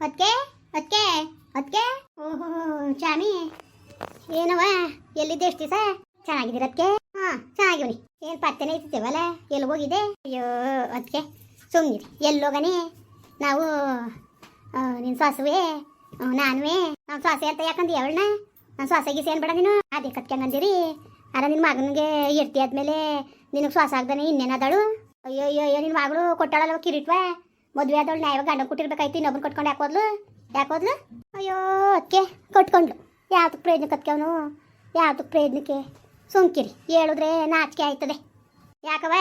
ಅದಕ್ಕೆ ಅದಕ್ಕೆ ಅದಕ್ಕೆ ಓಹೋ, ಚಾಮಿ, ಏನವ? ಎಲ್ಲಿದ್ದೆ ಎಷ್ಟು ದಿವಸ? ಚೆನ್ನಾಗಿದ್ದೀರ ಅದಕ್ಕೆ ಹಾ, ಚೆನ್ನಾಗಿವ್ನಿ. ಏನು ಪತ್ತೆನೇ ಇರ್ತೀವಲ್ಲ ಎಲ್ಲಿ ಹೋಗಿದೆ ಅಯ್ಯೋ ಅದಕ್ಕೆ ಸುಮ್ಮನಿರಿ ಎಲ್ಲೋಗನೆ ನಾವು ನಿನ್ನ ಸಾಸುವೆ ನಾನುವೆ ನಾವು ಸಾಸೆ ಅಂತ ಯಾಕಂದು ಅವಳನ್ನ? ನಾನು ಶ್ವಾಸ ಗೀಸ ಏನು ಬೇಡ ನೀನು? ಅದೇ ಕತ್ಕೊಂಡಂದಿರಿ ಅರ ನಿನ್ನ ಮಗನಿಗೆ ಇರ್ತಿ ಆದ್ಮೇಲೆ ನಿನಗೆ ಶ್ವಾಸ ಆಗ್ದಾನೆ ಇನ್ನೇನದಾಳು ಅಯ್ಯೋ ಅಯ್ಯೋ ಅಯ್ಯೋ ನಿನ್ನ ಮಗಳು ಕೊಟ್ಟಾಳಲ್ಲ, ಕಿರಿಟ್ವ? ಮದುವೆ ಆದವಳು ನಾ ಯಾವಾಗ ಗಂಡ ಕೊಟ್ಟಿರ್ಬೇಕಾಯ್ತು, ಇನ್ನೊಬ್ಬನ ಕೊಟ್ಕೊಂಡು ಯಾಕೋದ್ಲು ಯಾಕೋದ್ಲು ಅಯ್ಯೋ ಅದಕ್ಕೆ ಕಟ್ಕೊಂಡ್ಲು. ಯಾವ್ದಕ್ಕೆ ಪ್ರಯೋಜನ ಕತ್ಕವನು ಯಾವ್ದಕ್ಕೆ ಪ್ರಯೋಜನಕ್ಕೆ ಸುಮ್ಕಿರಿ, ಹೇಳಿದ್ರೆ ನಾಚಿಕೆ ಆಯ್ತದೆ. ಯಾಕವ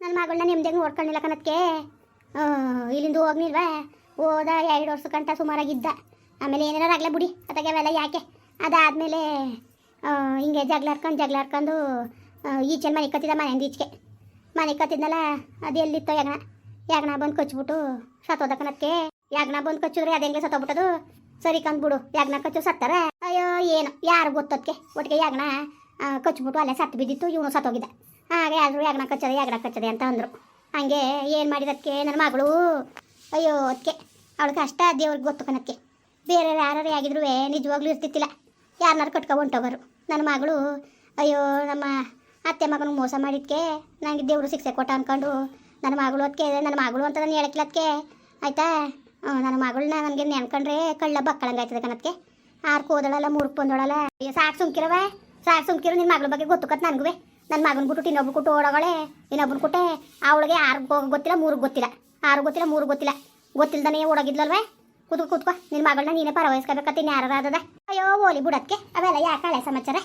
ನನ್ನ ಮಗಳನ್ನ ನಿಮ್ದಾಗ ನೋಡ್ಕೊಂಡಿಲ್ಲ ಕಣಕ್ಕೆ ಇಲ್ಲಿಂದ ಹೋಗ್ನಿಲ್ವಾ? ಹೋದ ಎರಡು ವರ್ಷ ಗಂಟ ಸುಮಾರಾಗಿದ್ದ. ಆಮೇಲೆ ಏನಾರ ಆಗಲೇ ಬಿಡಿ ಅದಕ್ಕೆ ಅವೆಲ್ಲ ಯಾಕೆ? ಅದಾದಮೇಲೆ ಹಿಂಗೆ ಜಗಳ ಜಗಳಾಡ್ಕೊಂಡು ಜಗಳ ಆಡ್ಕೊಂಡು ಈಚೆ ಮನೆ ಕತ್ತಿದ ಮನೆಯಿಂದ ಈಚೆಗೆ ಮನೆ ಕತ್ತಿದ್ನಲ್ಲ ಅದು ಎಲ್ಲಿತ್ತೋ ಯಾಗಣ ಯಾಗಣ ಬಂದು ಕಚ್ಬಿಟ್ಟು ಸತ್ತೋದಕ್ಕನಕ್ಕೆ ಯಾಗಣ ಬಂದು ಕಚ್ಚಿದ್ರೆ ಅದೇ ಸತ್ತೋಗ್ಬಿಟ್ಟದು? ಸರಿ ಕಂದ್ಬಿಡು ಯಾಗ್ನ ಕಚ್ಚು ಸತ್ತಾರ. ಅಯ್ಯೋ ಏನು? ಯಾರು ಗೊತ್ತದಕ್ಕೆ ಒಟ್ಟಿಗೆ ಯಾಗಣ ಆ, ಕಚ್ಬಿಟ್ಟು ಅಲ್ಲೇ ಸತ್ತು ಬಿದ್ದಿತ್ತು ಇವನು ಸತ್ತೋಗಿದ್ದ. ಹಾಗೆ ಆದರೂ ಯಾಗ್ನ ಕಚ್ಚದೆ ಯಾಗ್ನ ಕಚ್ಚದೆ ಅಂತ ಅಂದರು. ಹಂಗೆ ಏನು ಮಾಡಿದಕ್ಕೆ ನನ್ನ ಮಗಳು? ಅಯ್ಯೋ ಅದಕ್ಕೆ ಅವಳು ಕಷ್ಟ ದೇವ್ರಿಗೆ ಗೊತ್ತು ಕಣಕ್ಕೆ ಬೇರೆ ಯಾರು ಆಗಿದ್ರು ನಿಜವಾಗ್ಲೂ ಇರ್ತಿತ್ತಿಲ್ಲ. ಯಾರನ್ನಾರು ಕಟ್ಕೊ ಹೊಂಟೋಗೋರು. ನನ್ನ ಮಗಳು ಅಯ್ಯೋ ನಮ್ಮ ಅತ್ತೆ ಮಗನಿಗೆ ಮೋಸ ಮಾಡಿದ್ಕೆ ನನಗೆ ದೇವರು ಶಿಕ್ಷೆ ಕೊಟ್ಟ ಅನ್ಕೊಂಡು ನನ್ನ ಮಗಳು ಅದಕ್ಕೆ ನನ್ನ ಮಗಳು ಅಂತ ನಾನು ಹೇಳಕ್ಲತ್ಕೆ ಆಯ್ತಾ? ನನ್ನ ಮಗಳನ್ನ ನನಗೆ ನೆನ್ಕೊಂಡ್ರೆ ಕಳ್ಳ ಬಕ್ಕಳಂಗಾಯ್ತದೆ ಕಣಕ್ಕೆ ಆರು ಕೋದಳಲ್ಲ ಮೂರು ಬಂದೋಳಲ್ಲ. ಅಯ್ಯೋ ಸಾಕು ಸುಮ್ಕಿರವ ಸಾಕು ಸುಮ್ಕಿರು ನಿನ್ನ ಮಗಳ ಬಗ್ಗೆ ಗೊತ್ತುಕತ್ ನನಗೂ ನನ್ನ ಮಗನ ಬಿಟ್ಟು ಇನ್ನೊಬ್ರು ಕೊಟ್ಟು ಓಡೋಗಳೆ ಇನ್ನೊಬ್ರು ಕೊಟ್ಟೆ, ಅವಳಿಗೆ ಆರು ಗೊತ್ತಿಲ್ಲ, ಮೂರಿಗೆ ಗೊತ್ತಿಲ್ಲ. ಆರು ಗೊತ್ತಿಲ್ಲ ಮೂರು ಗೊತ್ತಿಲ್ಲ. ಗೊತ್ತಿಲ್ದಾನೆ ಓಡೋಗಿದ್ಲಲ್ವೇ? ಕುತ್ಕೊ ಕುತ್ಕೊ. ನಿನ್ನ ಮಗಳನ್ನ ನೀನೇ ಪರವಹಿಸ್ಕೋಬೇಕತ್ತ ಯಾರು ಅದ ಅಯ್ಯೋ, ಓಲಿ ಬಿಡಕ್ಕೆ ಅವೆಲ್ಲ ಯಾಕೆ ಹಳೆ ಸಮಾಚಾರ?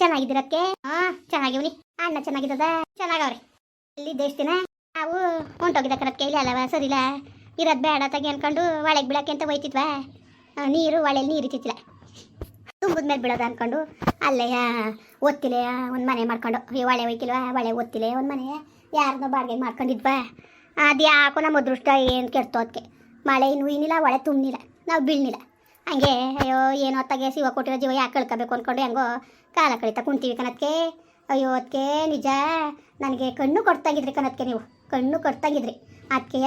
ಚೆನ್ನಾಗಿದ್ದಿರಕ್ಕೆ ಹಾಂ ಚೆನ್ನಾಗಿವ್ನಿ. ಅಣ್ಣ ಚೆನ್ನಾಗಿದ್ದದ? ಚೆನ್ನಾಗವ್ರಿ. ಇಲ್ಲಿ ದೇಶ ನಾವು ಹೊಂಟೋಗಿದ್ದ ಕರಕ್ಕೆ ಇಲ್ಲಿ ಅಲ್ಲವ? ಸರಿಲ್ಲ. ಇರೋದು ಬೇಡ ತಗಿ ಅನ್ಕೊಂಡು ಒಳಗೆ ಬಿಡಕ್ಕೆ ಅಂತ ಹೋಯ್ತಿದ್ವ? ನೀರು ಒಳೆಯಲ್ಲಿ ನೀರು ಇತ್ತಿಲ್ಲ ತುಂಬಿದ ಮೇಲೆ ಬಿಡೋದು ಅಂದ್ಕೊಂಡು ಅಲ್ಲೇ ಒತ್ತಿಲ್ಲ ಒಂದು ಮನೆ ಮಾಡ್ಕೊಂಡು. ಈ ಒಳೆ ಒಯ್ಕಿಲ್ವಾ ಒಳೆ ಒತ್ತಿಲ್ಲ ಒಂದು ಮನೆ. ಯಾರನ್ನೋ ಬಾಡಿಗೆ ಮಾಡ್ಕೊಂಡಿದ್ವ? ಅದು ಯಾಕೋ ನಮ್ಮ ಅದೃಷ್ಟ ಏನು ಕೆಡ್ತೋ ಅದಕ್ಕೆ ಮಳೆ ಇನ್ನೂ ಏನಿಲ್ಲ ಒಳೆ ತುಂಬಿಲ್ಲ ನಾವು ಬೀಳ್ನಿಲ್ಲ. ಹಂಗೆ, ಅಯ್ಯೋ, ಏನೋ ಹೊತ್ತಾಗೆ ಶಿವ ಕೊಟ್ಟಿರೋ ಜೀವ ಯಾಕೆ ಕಳ್ಕೊಬೇಕು ಅಂದ್ಕೊಂಡು ಹೆಂಗೋ ಕಾಲ ಕಳೀತಾ ಕುಂತೀವಿ ಕನತ್ಕೆ ಅಯ್ಯೋ ಅದಕ್ಕೆ ನಿಜ. ನನಗೆ ಕಣ್ಣು ಕೊಡ್ತಾಗಿದ್ರಿ ಕನತ್ಕೆ ನೀವು. ಕಣ್ಣು ಕಟ್ತಾಗಿದ್ರಿ ಅದಕ್ಕೆ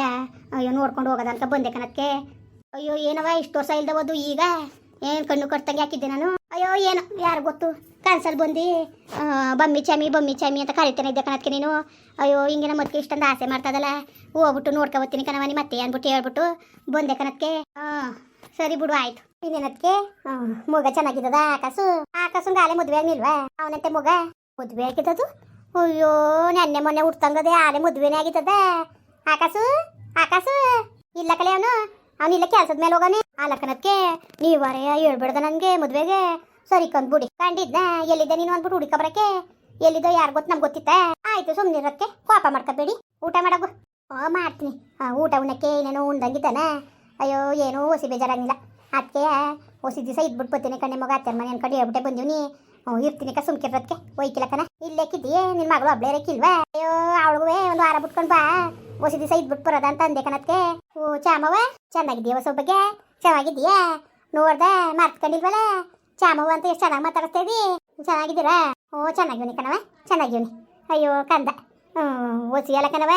ಅಯ್ಯೋ, ನೋಡ್ಕೊಂಡು ಹೋಗೋದ ಅಂತ ಬಂದೆ ಕಣಕ್ಕೆ. ಅಯ್ಯೋ ಏನವ ಇಷ್ಟು ವರ್ಷ ಇಲ್ದ ಹೋದು ಈಗ? ಏನು ಕಣ್ಣು ಕಟ್ತಾಗಿ ಹಾಕಿದ್ದೆ ನಾನು? ಅಯ್ಯೋ, ಏನು, ಯಾರು ಗೊತ್ತು? ಕನ್ಸಲ್ಲಿ ಬಂದು ಬಮ್ಮಿ ಚಾಮಿ ಬಮ್ಮಿ ಚಾಮಿ ಅಂತ ಕರಿತಾನೆ ಇದ್ದೆ ಕಣಕ್ಕೆ ನೀನು. ಅಯ್ಯೋ ಹಿಂಗೆ ನಮ್ಮ ಇಷ್ಟೊಂದು ಆಸೆ ಮಾಡ್ತದಲ್ಲ. ಹೋಗ್ಬಿಟ್ಟು ನೋಡ್ಕೊಬತ್ತೀನಿ ಕಣವನಿ ಮತ್ತೆ ಅಂದ್ಬಿಟ್ಟು ಹೇಳ್ಬಿಟ್ಟು ಬಂದೆ ಕಣಕ್ಕೆ. ಹಾಂ ಸರಿ ಬಿಡು, ಆಯ್ತು. ಇನ್ನೇನಕ್ಕೆ ಮಗ ಚೆನ್ನಾಗಿದ್ದದ ಆಕಾಸು? ಆಕಾಸು ಗಾಲೆ ಮದುವೆ ಆಗ್ನಿಲ್ವಾ ಅವನಂತೆ ಮಗ? ಮದುವೆ ಆಗಿದ್ದದು? ಅಯ್ಯೋ ನೆನ್ನೆ ಮೊನ್ನೆ ಹುಡ್ತಂಗದೆ ಆಲೆ ಮದುವೆನೇ ಆಗಿತ್ತದ. ಆಕಾಸು ಆಕಾಸು. ಇಲ್ಲ ಕಲೆ ಅವನು ಅವನಿಲ್ಲ ಕೆಲ್ಸದ ಮೇಲೆ ಹೋಗಾನೆ. ನೀ ನೀವರೇ ಹೇಳ್ಬೇಡ್ದ ನನಗೆ ಮದುವೆಗೆ. ಸರಿ ಕಂದ್ಬಿಡಿ ಕಂಡಿದ್ದ ಎಲ್ಲಿದ್ದೆ ನೀನು ಅಂದ್ಬಿಟ್ಟು ಹುಡುಕ ಬರಕ್ಕೆ. ಎಲ್ಲಿದ್ದೋ ಯಾರು ಗೊತ್ತು ನಮ್ಗೆ ಗೊತ್ತಿತ್ತ. ಆಯ್ತು ಸುಮ್ಮನಿರಕ್ಕೆ ಕೋಪ ಮಾಡ್ಕೋಬೇಡಿ. ಊಟ ಮಾಡಗು. ಓ ಮಾಡ್ತೀನಿ. ಆ, ಊಟ ಉಣ್ಣಕ್ಕೆ ಏನೇನೋ ಉಂಡಂಗಿದ್ದಾನ ಅಯ್ಯೋ ಏನೋ ಹೊಸಿ ಬೇಜಾರಾಗಿಲ್ಲ ಅದಕ್ಕೆ ಹೊಸಿ ದಿವಸ ಇದ್ಬಿಟ್ಟು ಬರ್ತೀನಿ ಕಣ್ಣೆ ಮಗ ಅತ್ತರ ಮನೆ ಅನ್ಕೊಂಡು ಹೇಳ್ಬಿಟ್ಟೆ ಬಂದೀವಿ ಇರ್ತೀನಿ ಕ ಸುಮ್ಕಿರೋದಕ್ಕೆ ಒಯ್ಕಿಲ್ಲ ಕಣ ಇಲ್ಲೇ ಕಿದ್ದಿ ನಿನ್ ಮಗಳು ಒಬ್ಳೇ ರೇಕಿಲ್ವಾ ಅಯ್ಯೋ ಅವಳಿಗೂ ಒಂದು ವಾರ ಬಿಟ್ಕೊಂಡು ಬಾ. ಹೊಸ ದಿವಸ ಬಿಟ್ ಬರೋದ ಅಂತ ಅಂದೆ ಕಣಕ್ಕೆ ಓ ಚಾಮವ ಚೆನ್ನಾಗಿದ್ದೀಯ ಹೊಸ ಬಗ್ಗೆ ಚೆನ್ನಾಗಿದ್ದೀಯಾ? ನೋಡ್ದೆ ಮರ್ತ್ಕೊಂಡಿಲ್ವಲ್ಲ? ಚಾಮವ ಅಂತ ಎಷ್ಟು ಚೆನ್ನಾಗಿ ಮಾತಾಡಿಸ್ತಾ ಇದ್ದೀ? ಚೆನ್ನಾಗಿದ್ದೀರಾ? ಓ ಚೆನ್ನಾಗಿವ್ನಿ ಕಣವ ಚೆನ್ನಾಗಿವ್ನಿ. ಅಯ್ಯೋ ಕಂದ. ಹ್ಞೂ ಅಲ್ಲ ಕಣವ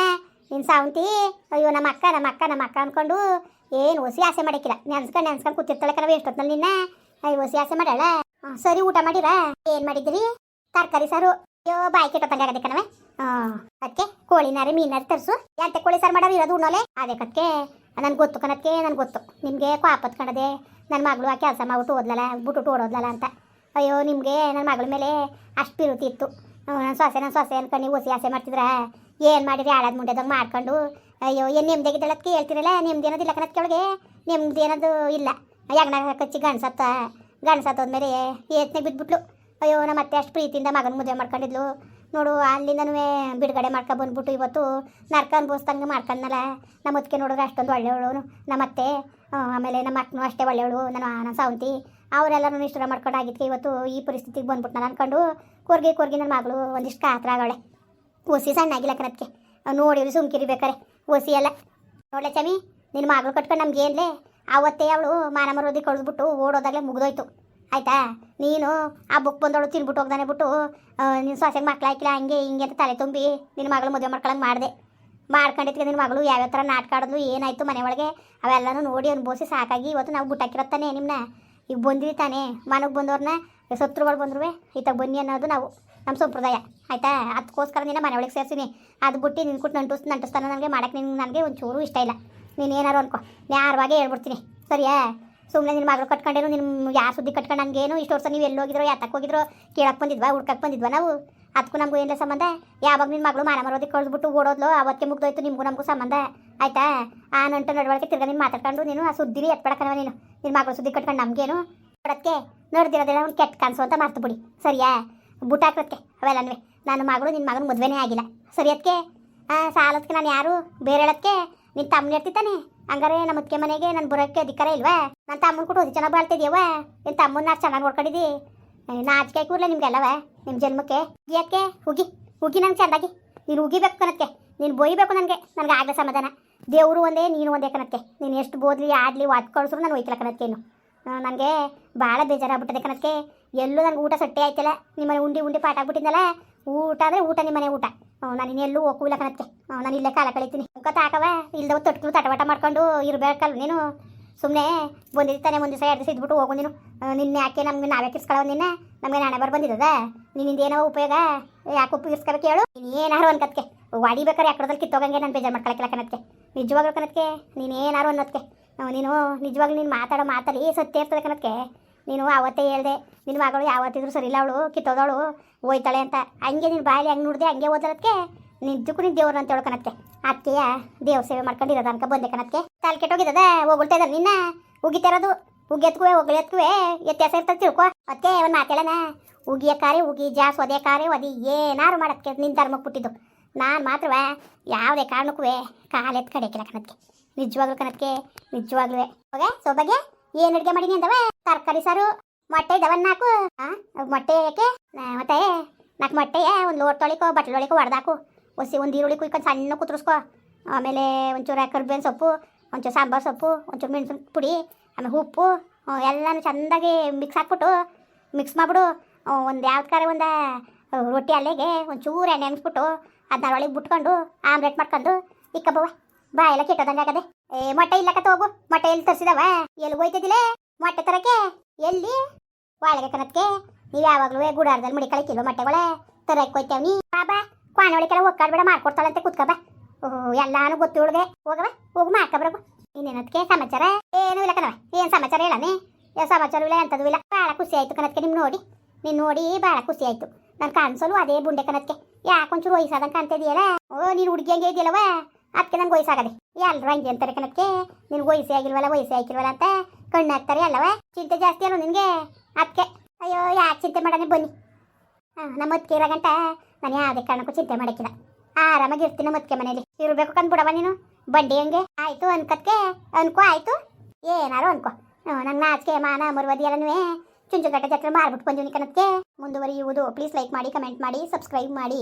ನಿನ್ನ ಸಾವಂತಿ. ಅಯ್ಯೋ ನಮ್ಮ ಅಕ್ಕ ನಮ್ಮ ಅಕ್ಕ ನಮ್ಮ ಅಕ್ಕ ಅಂದ್ಕೊಂಡು ಏನು ಹೊಸಿ ಆಸೆ ಮಾಡಕ್ಕಿಲ್ಲ ನೆನ್ಸ್ಕೊಂಡು ನೆನ್ಸ್ಕೊಂಡು ಕೂತಿರ್ತಾಳೆ ಕಣವ ಎಷ್ಟೊತ್ತಲ್ಲಿ ನಿನ್ನ. ಅಯ್ಯೋ ಹೊಸಿ ಆಸೆ ಹ್ಮ್, ಸರಿ, ಊಟ ಮಾಡಿರಾ? ಏನ್ ಮಾಡಿದ್ರಿ? ತರಕಾರಿ, ಸಾರು. ಅಯ್ಯೋ, ಬಾಯಿ ಕೆಟ್ಟೋತಂಗೆ ಆಗದೆ ಕಣವೆ ಅದಕ್ಕೆ ಕೋಳಿನಾರಿ ಮೀನಾರಿ ತರಿಸು. ಎಂತೆ ಕೋಳಿ ಸಾರು ಮಾಡೋರು ಇರೋದು ಉಣ್ಣೋಲೆ? ಅದೇ ಕಕ್ಕೆ ನನ್ಗೆ ಗೊತ್ತು ಕಣಕ್ಕೆ ನನ್ಗೆ ಗೊತ್ತು. ನಿಮಗೆ ಕ್ವಾಪತ್ ಕಣದೆ. ನನ್ನ ಮಗಳು ಆ ಕೆಲಸ ಮಾಡ್ಬಿಟ್ಟು ಓದ್ಲಲ್ಲ ಬಿಟ್ಟು ಓಡೋದ್ಲಲ್ಲ ಅಂತ. ಅಯ್ಯೋ, ನಿಮಗೆ ನನ್ನ ಮಗಳ ಮೇಲೆ ಅಷ್ಟು ಪಿರುತಿ ಇತ್ತು. ನನ್ನ ಸೊಸೆ ನನ್ನ ಸೊಸೆ ಅನ್ಕೊಂಡು ಹೊಸಿ ಆಸೆ ಮಾಡ್ತಿದ್ರ? ಏನು ಮಾಡಿರಿ ಆಳದ ಮುಂಡೆದಾಗ ಮಾಡ್ಕೊಂಡು? ಅಯ್ಯೋ, ಏನು ನಿಮ್ದಾಗಿದ್ದಳಕ್ಕೆ ಹೇಳ್ತಿರಲ್ಲ? ನಿಮ್ದು ಅನ್ನೋದಿಲ್ಲ ಕಣಕ್ಕೆ ಒಳಗೆ. ನಿಮ್ದು ಇಲ್ಲ. ಯಗ್ನ ಕಚ್ಚಿ ಗಂಡ್ಸತ್ತ. ಗಂಡ್ಸತ್ತೋದ್ಮೇಲೆ ಏತ್ನೆ ಬಿದ್ಬಿಟ್ಲು. ಅಯ್ಯೋ, ನಮ್ಮ ಅತ್ತೆ ಅಷ್ಟು ಪ್ರೀತಿಯಿಂದ ಮಗನ ಮದುವೆ ಮಾಡ್ಕೊಂಡಿದ್ಲು. ನೋಡು ಅಲ್ಲಿಂದನೂ ಬಿಡುಗಡೆ ಮಾಡ್ಕೊ ಬಂದ್ಬಿಟ್ಟು ಇವತ್ತು ನರ್ಕ ಅನ್ಭವಿಸ್ದಂಗೆ ಮಾಡ್ಕೊಂಡ್ನಲ್ಲ. ನಮ್ಮ ಅದಕ್ಕೆ ನೋಡಿದ್ರೆ ಅಷ್ಟೊಂದು ಒಳ್ಳೆಯವಳು. ನಮ್ಮ ಅತ್ತೆ ಆಮೇಲೆ ನಮ್ಮ ಅಕ್ಕನೂ ಅಷ್ಟೇ ಒಳ್ಳೆಯವಳು. ನನ್ನ ನನ್ನ ಸಾವಂತಿ ಅವರೆಲ್ಲರೂ ಇಷ್ಟರ ಮಾಡ್ಕೊಂಡು ಆಗಿದ್ಕೆ ಇವತ್ತು ಈ ಪರಿಸ್ಥಿತಿಗೆ ಬಂದ್ಬಿಟ್ಟು ನಾನು ಅಂದ್ಕೊಂಡು ಕೊರ್ಗೆ ಕೊರ್ಗೆ ನನ್ನ ಮಗಳು ಒಂದಿಷ್ಟು ಕಾತ್ರ ಆಗವಳೆ. ಒಸಿ ಸಣ್ಣಾಗಿಲ್ಲ ಕಣಕ್ಕೆ ನೋಡಿರಿ ಸುಮ್ಕಿರಿ ಬೇಕಾರೆ. ಒಸಿ ಎಲ್ಲ ನೋಡ್ಲೆ ಚಮಿ ನಿನ್ನ ಮಗಳು ಕಟ್ಕೊಂಡು ನಮ್ಗೆ ಏನ್ಲೇ ಆವತ್ತೇ ಅವಳು ಮಾನ ಮರೋದಿ ಕಳೆದ್ಬಿಟ್ಟು ಓಡೋದಾಗಲೇ ಮುಗಿದೋಯ್ತು. ಆಯ್ತಾ? ನೀನು ಆ ಬುಕ್ ಬಂದೋಳು ತಿನ್ಬಿಟ್ಟು ಹೋಗ್ದಾನೆ ಬಿಟ್ಟು ನಿನ್ನ ಸೊಸೆಗೆ ಮಕ್ಳು ಹಾಕಿಲ್ಲ, ಹಂಗೆ ಹಿಂಗೆ ಅಂತ ತಲೆ ತುಂಬಿ ನಿನ್ನ ಮಗಳು ಮದುವೆ ಮಾಡ್ಕೊಳಂಗೆ ಮಾಡಿದೆ. ಮಾಡ್ಕೊಂಡಿದ್ಕೆ ನಿನ್ನ ಮಗಳು ಯಾವ್ಯಾವ ಥರ ನಾಟಕ ಆಡಿದ್ಲು, ಏನಾಯ್ತು ಮನೆ ಒಳಗೆ, ಅವೆಲ್ಲನೂ ನೋಡಿ ಅನುಭವಿಸಿ ಸಾಕಾಗಿ ಇವತ್ತು ನಾವು ಬುಟ್ಟಾಕಿರತ್ತಾನೆ ನಿಮ್ಮನ್ನ ಈಗ ಬಂದಿರಿ ತಾನೆ, ಮನೆಗೆ ಬಂದವ್ರನ್ನ ಶತ್ರುಗಳು ಬಂದ್ರು ಈತ ಬನ್ನಿ ಅನ್ನೋದು ನಾವು ನಮ್ಮ ಸಂಪ್ರದಾಯ. ಆಯ್ತಾ? ಅದಕ್ಕೋಸ್ಕರ ನಿನ್ನ ಮನೆ ಒಳಗೆ ಸೇರಿಸಿನಿ. ಅದು ಬಿಟ್ಟು ನಿನ್ನ ಕೊಟ್ಟು ನಂಟು ನಂಟಿಸ್ತಾನೆ ನನಗೆ ಮಾಡೋಕ್ಕೆ ನಿನ್ಗೆ ನನಗೆ ಒಂಚೂರು ಇಷ್ಟ ಇಲ್ಲ. ನೀನು ಏನಾರು ಅನ್ಕೋ. ನ್ಯಾರವಾಗಿ ಹೇಳ್ಬಿಡ್ತೀನಿ. ಸರಿಯಾ? ಸುಮ್ಮನೆ ನಿನ್ನ ಮಗಳು ಕಟ್ಕೊಂಡೇನು ನಿಮ್ಮ ಯಾರು ಸುದ್ದಿ ಕಟ್ಕೊಂಡು ನನಗೇನು ಇಷ್ಟು ವರ್ಷ ನೀವು ಎಲ್ಲಿ ಹೋಗಿದ್ರೋ ಯಾತಕ್ಕೆ ಹೋಗಿದ್ರೋ ಕೇಳಕ್ಕೆ ಬಂದಿದ್ವಾ ಹುಡ್ಕಕ್ಕೆ ಬಂದಿದ್ವಾ ನಾವು? ಅದಕ್ಕೂ ನಮಗೂ ಏನಿಲ್ಲ ಸಂಬಂಧ? ಯಾವಾಗ ನಿನ್ನ ಮಗಳು ಮಾನ ಮರೋದಕ್ಕೆ ಕಳಿಸ್ಬಿಟ್ಟು ಓಡೋದ್ಲು ಅವತ್ತಿಗೆ ಮುಗ್ದೋಯ್ತು ನಿಮಗೂ ನಮಗೂ ಸಂಬಂಧ? ಆಯ್ತಾ? ಆ ನಂಟು ನಡವಳಿಕೆ ತಿರ್ಗ ನೀನು ಮಾತಾಡ್ಕೊಂಡು ನೀನು ಆ ಸುದ್ದಿಲಿ ಎತ್ಬೇಡಕನವ ನೀನು. ನಿನ್ನ ಮಗಳು ಸುದ್ದಿ ಕಟ್ಕೊಂಡು ನಮಗೇನು? ನೋಡೋದಕ್ಕೆ ನೋಡ್ದಿರೋದಿಲ್ಲ ಅವ್ನು ಕೆಟ್ಟ ಕನಸು ಅಂತ ಮರ್ತು ಬಿಡಿ. ಸರಿಯಾ? ಬುಟ್ಟ ಹಾಕೋದಕ್ಕೆ ಅವೆಲ್ಲನೂ ನನ್ನ ಮಗಳು ನಿನ್ನ ಮಗನ ಮದುವೆನೇ ಆಗಿಲ್ಲ. ಸರಿ ಅದಕ್ಕೆ ಸಾಲದಕ್ಕೆ ನಾನು ಯಾರು? ಬೇರೆ ಹೇಳೋದಕ್ಕೆ ನಿನ್ನ ತಮ್ಮನ ಇರ್ತಿತ್ತಾನೆ ಹಂಗಾರೆ ನಮ್ಮ ಮುದ್ಕೆ ಮನೆಗೆ ನಾನು ಬರೋಕ್ಕೆ ಅಧಿಕಾರ ಇಲ್ವಾ? ನನ್ನ ತಮ್ಮನ ಕೊಟ್ಟು ಚೆನ್ನಾಗಿ ಬಾಳ್ತಿದ್ಯವ ನಿನ್ನ ತಮ್ಮನ ನಾನು ಚೆನ್ನಾಗಿ ನೋಡ್ಕೊಂಡಿದ್ದಿ? ನಾಚಿಕೆ ಕೂರ್ಲೆ ನಿಮ್ಗೆಲ್ಲವ ನಿಮ್ಮ ಜನ್ಮಕ್ಕೆ? ಯಾಕೆ ಹುಗಿ. ಹುಗಿ ನಂಗೆ ಚೆಂದಾಗಿ. ನೀನು ಉಗಿಬೇಕು ಕಣಕ್ಕೆ ನೀನು ಬೊಯ್ಬೇಕು ನನಗೆ. ನನಗೆ ಆಗಲೇ ಸಮಾಧಾನ. ದೇವರು ಒಂದೇ, ನೀನು ಒಂದೇ ಕಣಕ್ಕೆ ನೀನು ಎಷ್ಟು ಬೋದ್ಲಿ ಆಡಲಿ ವಾತ್ ಕಳಿಸ್ರು ನಾನು ಹೋಯ್ತಿಲ್ಲ ಕಣಕ್ಕೆ ಇನ್ನು. ನನಗೆ ಭಾಳ ಬೇಜಾರಾಗ್ಬಿಟ್ಟದೆ ಕಣಕ್ಕೆ ಎಲ್ಲೂ ನನಗೆ ಊಟ ಸಟ್ಟೆ ಆಯ್ತಿಲ್ಲ. ನಿಮ್ಮನೆ ಉಂಡಿ ಉಂಡಿ ಪಾಠ ಆಗ್ಬಿಟ್ಟಿದ್ದಲ್ಲ ಊಟ ಅಂದರೆ ಊಟ ನಿಮ್ಮನೆ ಊಟ. ನಾನು ಇನ್ನೆಲ್ಲೂ ಹೋಗಿಲ್ಲ ಕಣಕ್ಕೆ ನಾನು ಇಲ್ಲೇ ಕಾಲ ಕಳಿತೀನಿ. ಮುಖ ತಾಕವ, ಇಲ್ದವ ತೊಟ್ಟು ತಟವಾಟ ಮಾಡ್ಕೊಂಡು ಇರಬೇಕಲ್ಲ ನೀನು? ಸುಮ್ಮನೆ ಬಂದಿರ್ತಾನೆ ಒಂದು ದಿವಸ, ಎರಡು ದಿವಸ ಇದ್ಬಿಟ್ಟು ಹೋಗು ನೀನು. ನಿನ್ನ ಯಾಕೆ ನಮ್ಗೆ ನಾವೇ ಕಿರ್ಸ್ಕೊಳ್ಳೋ ನಿನ್ನ? ನಮಗೆ ನಾಳೆ ಬರ್ ಬಂದಿದ್ದದ ನಿನ್ನಿಂದ ಏನೋ ಉಪಯೋಗ? ಯಾಕೆ ಉಪಯೋಗಿಸ್ಕೋಬೇಕು ಹೇಳು ನೀನು ಏನಾರು ಅನ್ಕತ್ಕೆ. ಹೊಡಿಬೇಕಾರೆ ಯಾಕಡದಲ್ಲಿ ಕಿತ್ತೋಗಂಗೆ ನಾನು ಬೇಜಾರು ಮಾಡ್ಕೊಳಕ್ಕಿಲ್ಲ ಕಣಕ್ಕೆ ನಿಜವಾಗ್ಲೂ ಕಣಕ್ಕೆ ನೀನು ಏನಾರು ಅನ್ನೋದಕ್ಕೆ ನೀನು ನಿಜವಾಗ್ಲೂ ನೀನು ಮಾತಾಡೋ ಮಾತಾಡಿ ಸತ್ಯ ಇರ್ತದೆ ಕಣಕ್ಕೆ ನೀನು ಆವತ್ತೇ ಹೇಳ್ದೆ, ನಿನ್ನ ಮಗಳು ಯಾವತ್ತಿದ್ರು ಸರಿ ಇಲ್ಲ ಅವಳು, ಕಿತ್ತೋದವಳು, ಹೋಯ್ತಾಳೆ ಅಂತ. ಹಂಗೆ ನಿನ್ನ ಬಾಯಲ್ಲಿ ಹಂಗೆ ನೋಡಿದೆ, ಹಂಗೆ ಓದೋದಕ್ಕೆ ನಿಜಕ್ಕೂ ನೀನು ದೇವ್ರು ಅಂತ ಹೇಳ್ಕೊಳಕ್ಕೆ ಅಕ್ಕಿಯ ದೇವ್ರ ಸೇವೆ ಮಾಡ್ಕೊಂಡಿರೋದು ಅನ್ಕ ಬಂದೆ ಕಣಕ್ಕೆ. ತಲೆ ಕೆಟ್ಟೋಗಿದ್ದದ, ಹೋಗ್ಬಿಡ್ತಾ ಇದ್ದಾರೆ ನಿನ್ನ. ಉಗಿತಾ ಇರೋದು, ಉಗಿ ಎತ್ಕುವೆ ವ್ಯತ್ಯಾಸ ಇರ್ತದೆ ತಿಳ್ಕೊ. ಅದಕ್ಕೆ ಒಂದು ಮಾತೇಳನ ಉಗಿಯ ಕಾರೆ ಉಗಿ ಜಾಸ್ ಒದೇ ಕಾರಿ ಒದಿ ಏನಾರು ಮಾಡಕ್ಕೆ ನಿನ್ನ ಧರ್ಮಕ್ಕೆ ಬಿಟ್ಟಿದ್ದು ನಾನು ಮಾತ್ರವ ಯಾವುದೇ ಕಾರಣಕ್ಕೂ ಕಾಲು ಕಡೆಕಿಲ್ಲ ಕಣಕ್ಕೆ. ನಿಜವಾಗ್ಲೂ ಕಣಕ್ಕೆ ನಿಜವಾಗ್ಲೂ ಹೋಗೆ ಸೊಬಗೆ ಏನು ಅಡುಗೆ ಮಾಡಿನಿ ಅಂದವ? ತರಕಾರಿ ಸಾರು, ಮೊಟ್ಟೆ ಇದಾವ ನಾಲ್ಕು ಮೊಟ್ಟೆ ಯಾಕೆ? ಮತ್ತೆ ನಾಲ್ಕು ಮೊಟ್ಟೆ, ಒಂದು ಲೋಟ ತೊಳಿಕೋ, ಬಟ್ಲು ತೊಳಿಕೋ ಹೊಡೆದಾಕು ಒಸಿ ಒಂದು ಈರುಳ್ಳಿ ಕುಯ್ಕೊಂಡು ಸಣ್ಣ ಕುತ್ರಿಸ್ಕೊ. ಆಮೇಲೆ ಒಂಚೂರು ಕರ್ಬೇವಿನ ಸೊಪ್ಪು, ಒಂಚೂರು ಸಾಂಬಾರು ಸೊಪ್ಪು, ಒಂಚೂರು ಮೆಣಸಿನ ಪುಡಿ, ಆಮೇಲೆ ಉಪ್ಪು ಎಲ್ಲಾನು ಚೆಂದಾಗಿ ಮಿಕ್ಸ್ ಹಾಕ್ಬಿಟ್ಟು ಮಿಕ್ಸ್ ಮಾಡಿಬಿಡು. ಒಂದು ಯಾವ್ದು ಕಾರ ಒಂದು ರೊಟ್ಟಿ ಅಲ್ಲಿಗೆ ಒಂಚೂರು ಎಣ್ಣೆ ಅನ್ಸ್ಬಿಟ್ಟು ಅದನ್ನ ಒಳಗೆ ಬಿಟ್ಕೊಂಡು, ಆಮ್ಲೆಟ್ ಮಾಡ್ಕೊಂಡು ಇಕ್ಕಬ್ಬವ ಬಾ ಎಲ್ಲ ಕೆಟ್ಟದಂಗೆ ಆಗದೆ. ಏ, ಮೊಟ್ಟೆ ಇಲ್ಲ ಕತ್ತ ಹೋಗು. ಮೊಟ್ಟೆ ಎಲ್ಲಿ ತರಿಸಿದವ? ಎಲ್ಲಿ ಹೋಯ್ತಿದ್ದಿಲ್ಲ ಮೊಟ್ಟೆ ತರಕ್ಕೆ? ಎಲ್ಲಿ? ಒಳಗೆ ಕನಕ್ಕೆ ನೀವು ಯಾವಾಗಲೂ ಗುಡಾರದಲ್ಲಿ ಮಡಿಕಳಕ್ಕಿಲ್ವ ಮೊಟ್ಟೆಗಳೇ? ತರಕ್ಕೆ ಹೋಯ್ತೇವ್ ನೀ. ಬಾಬಾ ಕ್ವಾಣ ಒಳಗೆಲ್ಲ ಒಕ್ಕಾಡ್ಬೇಡ ಮಾಡ್ಕೊಡ್ತಾಳಂತೆ ಕುತ್ಕಬ ಓಹ್, ಎಲ್ಲಾನು ಗೊತ್ತು ಇವಳಿಗೆ. ಹೋಗವ, ಹೋಗು ಮಾಡ್ಕೊಬ್ರಗು ಇನ್ನೇನದಕ್ಕೆ ಸಮಾಚಾರ? ಏನೂ ಇಲ್ಲ ಕಣವ ಏನು ಸಮಾಚಾರ ಹೇಳನೆ ಏನು ಸಮಾಚಾರ ಇಲ್ಲ, ಎಂಥದ್ದು ಇಲ್ಲ. ಭಾಳ ಖುಷಿ ಆಯ್ತು ಕನಕ್ಕೆ ನಿಮ್ ನೋಡಿ. ನೀನು ನೋಡಿ ಭಾಳ ಖುಷಿ ಆಯ್ತು. ನನ್ನ ಕಾಣಿಸಲು ಅದೇ ಬುಂಡೆ ಕನಕ್ಕೆ ಯಾಕೊಂಚೂರು ವಯಸ್ಸಾದಂಗೆ ಕಾಣ್ತಿದೆಯಲ್ಲ ಓ, ನೀನು ಹುಡುಗಿ ಹಂಗೆ ಇದೆಯಲ್ಲವ? ಅದಕ್ಕೆ ನಂಗೆ ವಯಸ್ಸಾಗದೆ ಎಲ್ಲರೂ ಹಂಗೆ ಅಂತಾರೆ ಕಣಕ್ಕೆ. ನಿನ್ಗೆ ವಯಸ್ಸೇ ಆಗಿಲ್ವಲ್ಲ ವಯಸ್ಸೇ ಆಗಿಲ್ವಲ್ಲ ಅಂತ ಕಣ್ಣು ಹಾಕ್ತಾರೆ ಅಲ್ಲವ ಚಿಂತೆ ಜಾಸ್ತಿ ಅಲ್ಲ ನಿನಗೆ? ಅದಕ್ಕೆ. ಅಯ್ಯೋ, ಯಾಕೆ ಚಿಂತೆ ಮಾಡೋಣ ಬನ್ನಿ. ಹಾಂ, ನಮ್ಮ ಅದಕ್ಕೆ ಇರೋ ಗಂಟ ನಾನು ಯಾವುದೇ ಕಾರಣಕ್ಕೂ ಚಿಂತೆ ಮಾಡೋಕ್ಕಿಲ್ಲ. ಆರಾಮಾಗಿ ಇರ್ತೀನಿ ನಮ್ಮ ಅದಕ್ಕೆ ಮನೇಲಿ ಇರಬೇಕು ಕಂದ್ಬಿಡವ ನೀನು? ಬಂಡಿ ಹಂಗೆ? ಆಯಿತು ಅನ್ಕತ್ಕೆ. ಅನ್ಕೋ, ಆಯಿತು. ಏನಾರು ಅನ್ಕೋ. ನಂಗೆ ನಾಚಿಕೆ, ಮಾನ, ಮರುವದಿ ಎಲ್ಲನೂ ಚುಂಚುಗಟ್ಟೆ ಜತ್ರ ಮಾರ್ಬಿಟ್ಟು ಬಂದಿವ್ನಿ ಕಣಕ್ಕೆ. ಮುಂದುವರಿಯುವುದು. ಪ್ಲೀಸ್ ಲೈಕ್ ಮಾಡಿ ಕಮೆಂಟ್ ಮಾಡಿ ಸಬ್ಸ್ಕ್ರೈಬ್ ಮಾಡಿ.